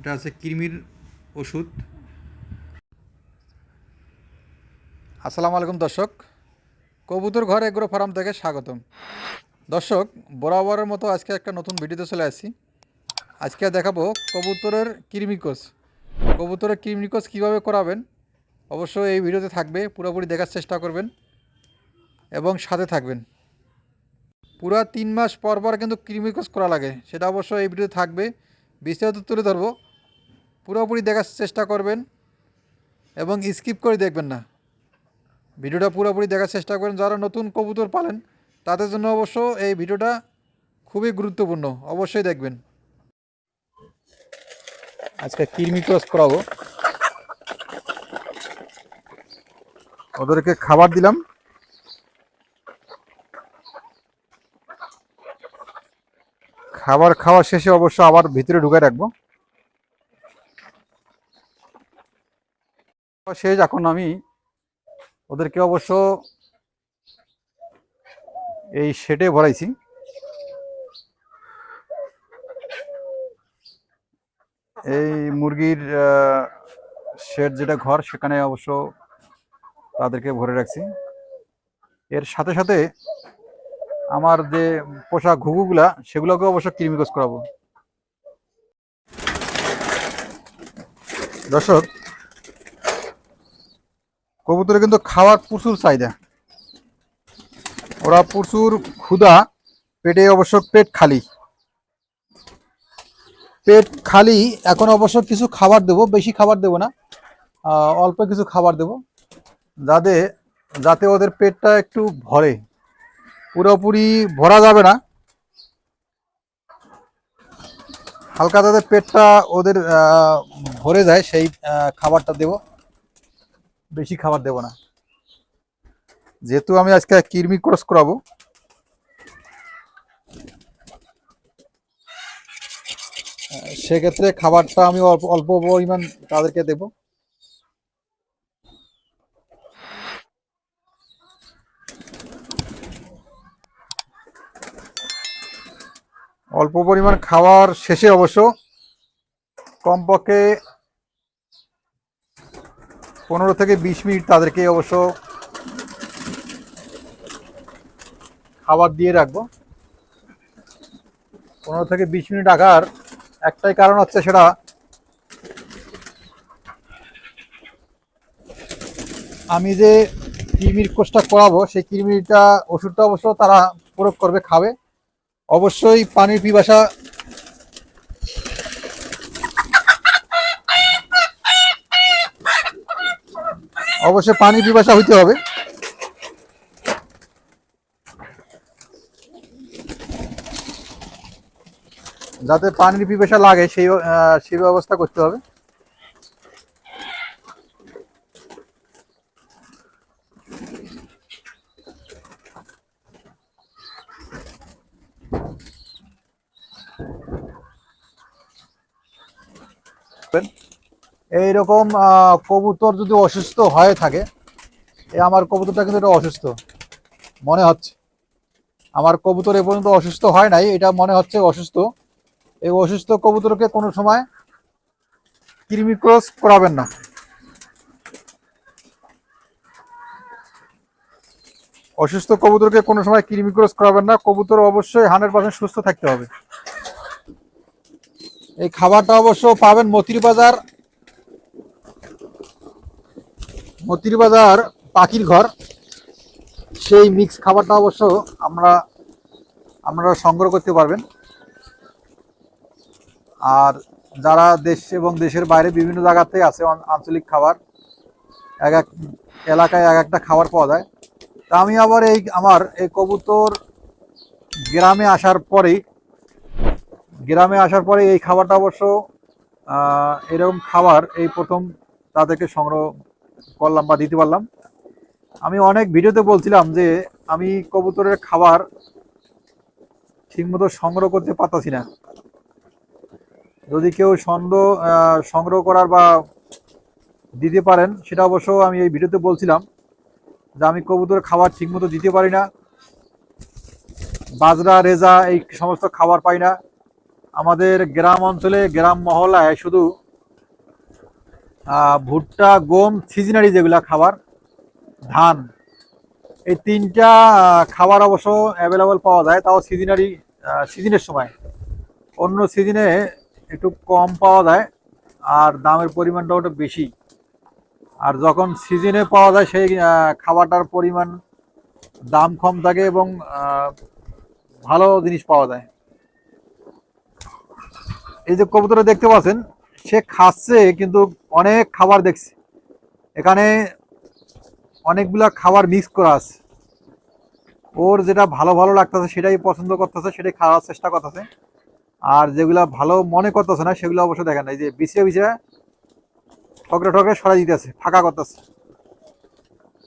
এটা আছে কৃমির ওষুধ। আসসালামু আলাইকুম দর্শক। কবুতর ঘর এগ্রো ফার্ম থেকে স্বাগতম। দর্শক, বরাবরের মতো আজকে একটা নতুন ভিডিওতে চলে আসছি। আজকে দেখাবো কবুতরের কৃমিকোষ কবুতরের কৃমিকোষ কীভাবে করাবেন? অবশ্যই এই ভিডিওতে থাকবে, পুরোপুরি দেখার চেষ্টা করবেন এবং সাথে থাকবেন। পুরো তিন মাস পর পর কিন্তু কৃমিকোষ করা লাগে, সেটা অবশ্যই এই ভিডিওতে থাকবে। বিস্তারিত তুলে ধরবো। পুরোপুরি দেখার চেষ্টা করবেন এবং স্কিপ করে দেখবেন না। ভিডিওটা পুরোপুরি দেখার চেষ্টা করেন যারা নতুন কবুতর পালেন, তাদের জন্য অবশ্য এই ভিডিওটা খুবই গুরুত্বপূর্ণ। অবশ্যই দেখবেন। আজকে কৃমি ক্রস করাবো। ওদেরকে খাবার দিলাম। খাবার খাওয়া শেষে অবশ্য আবার ভিতরে ঢুকে রাখব। শেষ এখন আমি ওদেরকে অবশ্য এই শেডে ভরাইছি, এই মুরগির শেড যেটা ঘর, সেখানে অবশ্য তাদেরকে ভরে রাখছি। এর সাথে সাথে আমার যে পোষা ঘুঘুগুলা, সেগুলোকে অবশ্য কৃমিকোষ করাবো। দর্শক কবুতরে কিন্তু খাওয়ার প্রচুর চাহিদা। ওরা প্রচুর ক্ষুধা, পেটে অবশ্য পেট খালি। পেট খালি, এখন অবশ্য কিছু খাবার দেব, বেশি খাবার দেব না অল্প কিছু খাবার দেব, যাতে যাতে ওদের পেটটা একটু ভরে। পুরোপুরি ভরা যাবে না। হালকা যাতে পেটটা ওদের ভরে যায়, সেই খাবারটা দেব। বেশি খাবার দেব না। যেহেতু আমি আজকে কৃমি ক্রস করাবো। সেক্ষেত্রে খাবারটা আমি অল্প অল্প পরিমাণ তাদেরকে দেব। অল্প পরিমাণ খাওয়ার শেষে অবশ্য কমপক্ষে পনেরো থেকে বিশ মিনিট তাদেরকে অবশ্য খাবার দিয়ে রাখব। পনেরো থেকে বিশ মিনিট রাখার একটাই কারণ হচ্ছে সেটা আমি যে কৃমির কোষটা করাবো, সেই কৃমিটা ওষুধটা অবশ্য তারা প্রয়োগ করবে, খাবে। অবশ্যই পানির পিপাসা অবশ্যই পানির পিপাসা হইতে হবে। যাতে পানির পিপাসা লাগে সেই সেই ব্যবস্থা করতে হবে। এইরকম কবুতর যদি অসুস্থ হয়ে থাকে, এ আমার কবুতরটা কিন্তু এটা অসুস্থ, মনে হচ্ছে। আমার কবুতর এ পর্যন্ত অসুস্থ হয় নাই, এটা মনে হচ্ছে অসুস্থ। এই অসুস্থ কবুতরকে কোনো সময় কৃমি ক্রস করাবেন না। অসুস্থ কবুতরকে কোনো সময় কৃমি ক্রস করাবেন না, কবুতর অবশ্যই হান্ড্রেড পার্সেন্ট সুস্থ থাকতে হবে। এই খাবারটা অবশ্য পাবেন মতির বাজার মতির বাজার, পাখির ঘর। সেই মিক্স খাবারটা অবশ্য আমরা, আপনারা সংগ্রহ করতে পারবেন। আর যারা দেশ এবং দেশের বাইরে বিভিন্ন জায়গাতে আছে আঞ্চলিক খাবার, এক এক এলাকায় এক একটা খাবার পাওয়া যায়। তা আমি আবার এই, আমার এই কবুতর গ্রামে আসার পরেই, গ্রামে আসার পরে এই খাবারটা অবশ্য এরকম খাবার এই প্রথম তাদেরকে সংগ্রহ করলাম বা দিতে পারলাম। আমি অনেক ভিডিওতে বলছিলাম যে, আমি কবুতরের খাবার ঠিকমতো সংগ্রহ করতে পারতাছি না। যদি কেউ ছন্দ সংগ্রহ করার বা দিতে পারেন, সেটা অবশ্য আমি এই ভিডিওতে বলছিলাম যে, আমি কবুতরের খাবার ঠিকমতো দিতে পারি না। বাজরা, রেজা, এই সমস্ত খাবার পাই না। আমাদের গ্রাম অঞ্চলে, গ্রাম মহলায় শুধু ভুট্টা, গম, সিজনারি যেগুলা খাবার, ধান, এই তিনটা খাবার অবশ্য অ্যাভেলেবল পাওয়া যায়, তাও সিজনারি সিজনের সময়। অন্য সিজনে একটু কম পাওয়া যায়, আর দামের পরিমাণটাও একটু বেশি। আর যখন সিজনে পাওয়া যায়, সেই খাবারটার পরিমাণ দাম কম থাকে এবং ভালো জিনিস পাওয়া যায়। এই যে কবুতরটা দেখতে পাচ্ছেন সে খাচ্ছে, কিন্তু অনেক খাবার দেখছে। এখানে অনেকগুলা খাবার মিক্স করা আছে। ওর যেটা ভালো ভালো লাগতেছে, সেটাই পছন্দ করতেছে, সেটাই খাওয়ার চেষ্টা করতেছে। আর যেগুলা ভালো মনে করতেছে না, সেগুলো অবশ্য দেখেন, এই যে বিছিয়ে বিছিয়ে ঠকরে ঠকরে সরাই দিতেছে, ফাঁকা করতেছে।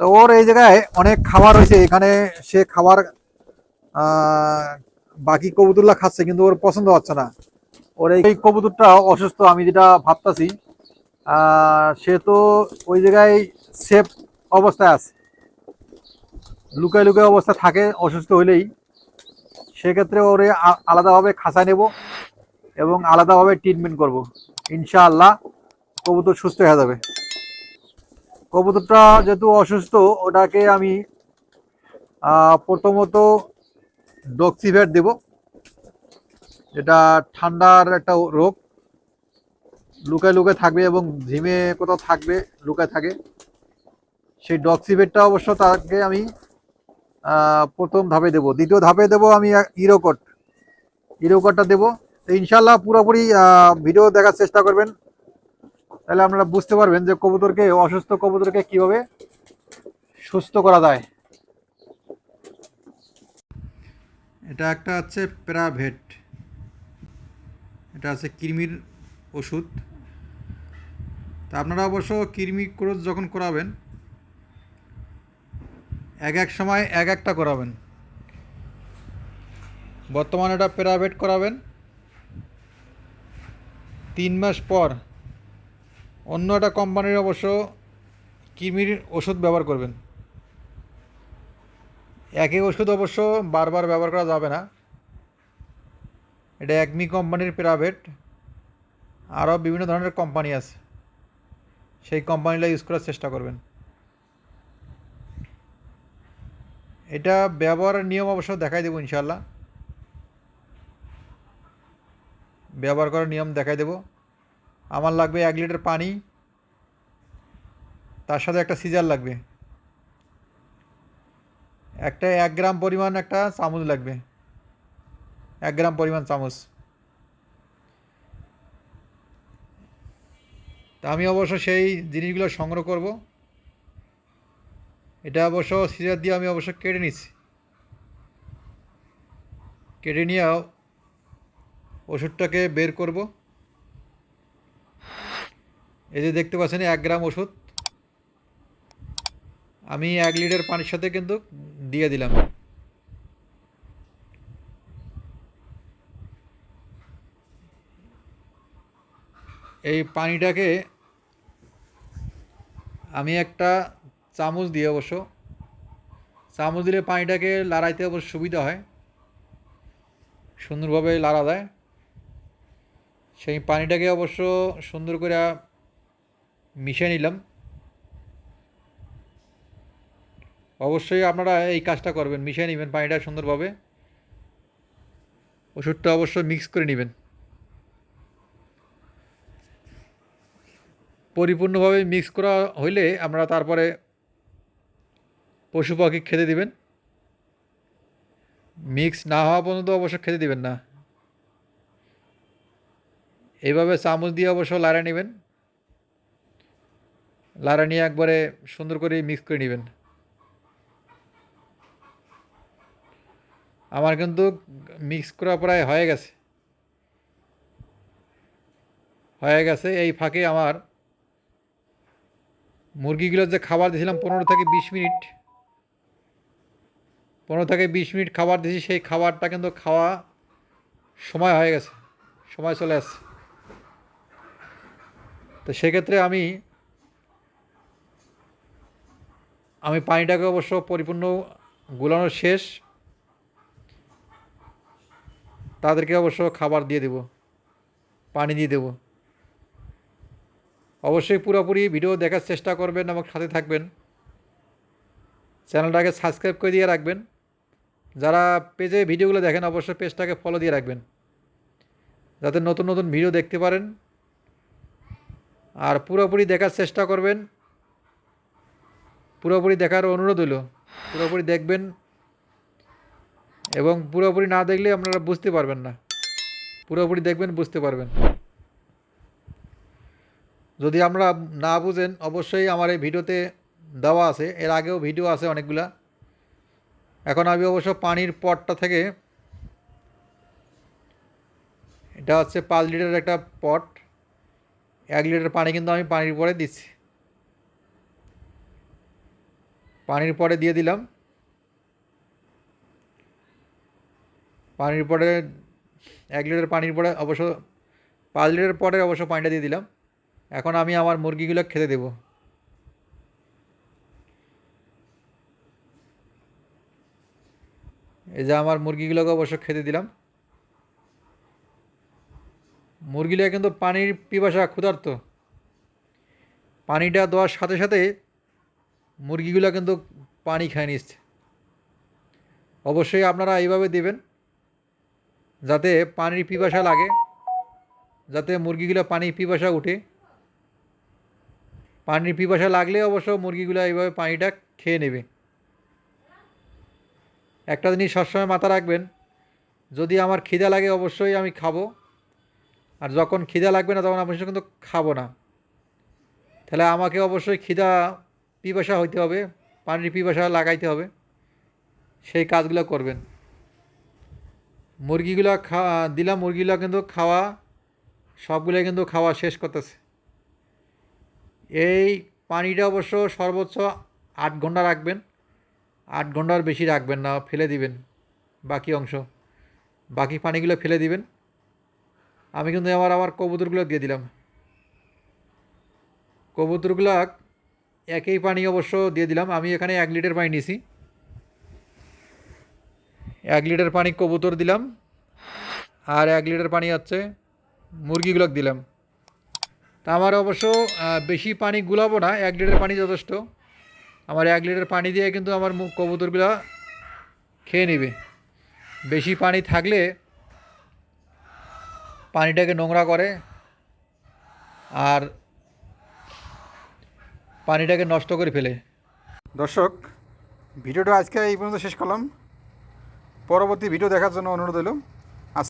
তো ওর এই জায়গায় অনেক খাবার হয়েছে, এখানে সে খাবার বাকি কবুতরলা খাচ্ছে, কিন্তু ওর পছন্দ হচ্ছে না। ওর এই কবুতরটা অসুস্থ, আমি যেটা ভাবতাছি সে তো ওই জায়গায় সেফ অবস্থায় আছে। লুকায় লুকায় অবস্থা থাকে, অসুস্থ হলেই সেক্ষেত্রে ওরে আলাদাভাবে খাঁচা নেব এবং আলাদাভাবে ট্রিটমেন্ট করব। ইনশাআল্লাহ কবুতর সুস্থ হয়ে যাবে। কবুতরটা যেহেতু অসুস্থ, ওটাকে আমি প্রথমত ডক্সিভেট দেব। এটা ঠান্ডার একটা রোগ। লুকায় লুকায় থাকবে এবং ঝিমে কোথাও থাকবে, লুকায় থাকে। সেই ডক্সিভেটটা অবশ্য তাকে আমি প্রথম ধাপে দেব। দ্বিতীয় ধাপে দেব আমি ইরোকট ইরোকটটা দেব। তো ইনশাল্লাহ পুরোপুরি ভিডিও দেখার চেষ্টা করবেন। তাহলে আপনারা বুঝতে পারবেন যে কবুতরকে, অসুস্থ কবুতরকে কীভাবে সুস্থ করা যায়। এটা একটা হচ্ছে প্যারাভেট এটা আছে কৃমির ওষুধ। তা আপনারা অবশ্য কৃমি ক্রোধ যখন করাবেন, এক এক সময় এক একটা করাবেন। বর্তমানে এটা প্যারাভেট করাবেন। তিন মাস পর অন্য একটা কোম্পানির অবশ্য কৃমির ওষুধ ব্যবহার করবেন। একই ওষুধ অবশ্য বারবার ব্যবহার করা যাবে না। এটা একমি কোম্পানির প্রাইভেট আরও বিভিন্ন ধরনের কোম্পানি আছে। সেই কোম্পানিটা ইউজ করার চেষ্টা করবেন। এটা ব্যবহারের নিয়ম অবশ্য দেখাই দেবো ইনশাল্লাহ ব্যবহার করার নিয়ম দেখাই দেবো। আমার লাগবে এক লিটার পানি, তার সাথে একটা সিজার লাগবে। একটা এক গ্রাম পরিমাণ একটা চামচ লাগবে। এক গ্রাম পরিমাণ চামচ। তা আমি অবশ্য সেই জিনিসগুলো সংগ্রহ করব। এটা অবশ্য সিজার দিয়ে আমি অবশ্য কেটে নিচ্ছি। কেটে নিয়ে ওষুধটাকে বের করব। এই যে দেখতে পাচ্ছেন, এক গ্রাম ওষুধ। আমি এক লিটার পানির সাথে কিন্তু দিয়ে দিলাম। এই পানিটাকে আমি একটা চামচ দিয়ে অবশ্য, চামচ দিলে পানিটাকে লাড়াইতে অবশ্য সুবিধা হয়, সুন্দরভাবে লাড়া দেয় সেই পানিটাকে অবশ্য সুন্দর করে মিশিয়ে নিলাম। অবশ্যই আপনারা এই কাজটা করবেন, মিশিয়ে নেবেন পানিটা সুন্দরভাবে। ওষুধটা অবশ্যই মিক্স করে নেবেন। পরিপূর্ণভাবে মিক্স করা হইলে আমরা তারপরে পশু পাখি খেতে দিবেন। মিক্স না হওয়া পর্যন্ত অবশ্য খেতে দিবেন না। এইভাবে চামচ দিয়ে অবশ্য লাড়া নেবেন। লাড়া নিয়ে একবারে সুন্দর করে মিক্স করে নেবেন। আমার কিন্তু মিক্স করা প্রায় হয়ে গেছে। হয়ে গেছে, এই ফাঁকে আমার মুরগিগুলোর যে খাবার দিয়েছিলাম পনেরো থেকে বিশ মিনিট, পনেরো থেকে বিশ মিনিট খাবার দিয়েছি, সেই খাবারটা কিন্তু খাওয়া সময় হয়ে গেছে, সময় চলে আসছে। তো সেক্ষেত্রে আমি আমি পানিটাকে অবশ্য পরিপূর্ণ গুলানো শেষ। তাদেরকে অবশ্য খাবার দিয়ে দেব, পানি দিয়ে দেব। অবশ্যই পুরোপুরি ভিডিও দেখার চেষ্টা করবেন এবং সাথে থাকবেন। চ্যানেলটাকে সাবস্ক্রাইব করে দিয়ে রাখবেন। যারা পেজে ভিডিওগুলো দেখেন, অবশ্যই পেজটাকে ফলো দিয়ে রাখবেন। যাতে নতুন নতুন ভিডিও দেখতে পারেন। আর পুরোপুরি দেখার চেষ্টা করবেন। পুরোপুরি দেখার অনুরোধ হলো, পুরোপুরি দেখবেন। এবং পুরোপুরি না দেখলে আপনারা বুঝতে পারবেন না। পুরোপুরি দেখবেন, বুঝতে পারবেন। যদি আমরা না বুঝেন, অবশ্যই আমার এই ভিডিওতে দেওয়া আছে। এর আগেও ভিডিও আছে অনেকগুলা। এখন আমি অবশ্য পানির পটটা থেকে এটা হচ্ছে পাঁচ লিটারের একটা পট। এক লিটার পানি কিন্তু আমি পানির পরে দিচ্ছি। পানির পরে দিয়ে দিলাম। পানির পরে এক লিটার পানির পরে অবশ্য পাঁচ লিটার পরে অবশ্য পানিটা দিয়ে দিলাম। এখন আমি আমার মুরগিগুলো খেতে দেব। এই যে আমার মুরগিগুলোকে অবশ্য খেতে দিলাম। মুরগিগুলো কিন্তু পানির পিপাসা ক্ষুধার্ত। পানিটা দেওয়ার সাথে সাথে মুরগিগুলো কিন্তু পানি খায় নিচ্ছে অবশ্যই আপনারা এইভাবে দেবেন, যাতে পানির পিপাসা লাগে, যাতে মুরগিগুলো পানির পিপাসা উঠে। পানির পিপাসা লাগলে অবশ্য মুরগিগুলো এইভাবে পানিটা খেয়ে নেবে। একটা জিনিস সবসময় মাথা রাখবেন, যদি আমার খিদা লাগে অবশ্যই আমি খাব, আর যখন খিদা লাগবে না তখন অবশ্যই কিন্তু খাব না। তাহলে আমাকে অবশ্যই খিদা পিপাসা হইতে হবে, পানির পিপাসা লাগাইতে হবে, সেই কাজগুলো করবেন। মুরগিগুলো খা, দিলাম মুরগিগুলো কিন্তু খাওয়া সবগুলো কিন্তু খাওয়া শেষ করতেছে। এই পানিটা অবশ্য সর্বোচ্চ আট ঘণ্টা রাখবেন। আট ঘণ্টার বেশি রাখবেন না, ফেলে দিবেন বাকি অংশ। বাকি পানিগুলো ফেলে দিবেন। আমি কিন্তু আমার আমার কবুতরগুলো দিয়ে দিলাম। কবুতরগুলো একই পানি অবশ্য দিয়ে দিলাম। আমি এখানে এক লিটার পানি নিয়েছি। এক লিটার পানি কবুতর দিলাম। আর এক লিটার পানি হচ্ছে মুরগিগুলো দিলাম। আমার অবশ্য বেশি পানি গুলাবো না, এক লিটার পানি যথেষ্ট। আমার এক লিটার পানি দিয়ে কিন্তু আমার মু- কবুতরগুলো খেয়ে নেবে। বেশি পানি থাকলে পানিটাকে নোংরা করে, আর পানিটাকে নষ্ট করে ফেলে। দর্শক, ভিডিওটা আজকে এই পর্যন্ত শেষ করলাম। পরবর্তী ভিডিও দেখার জন্য অনুরোধ হলো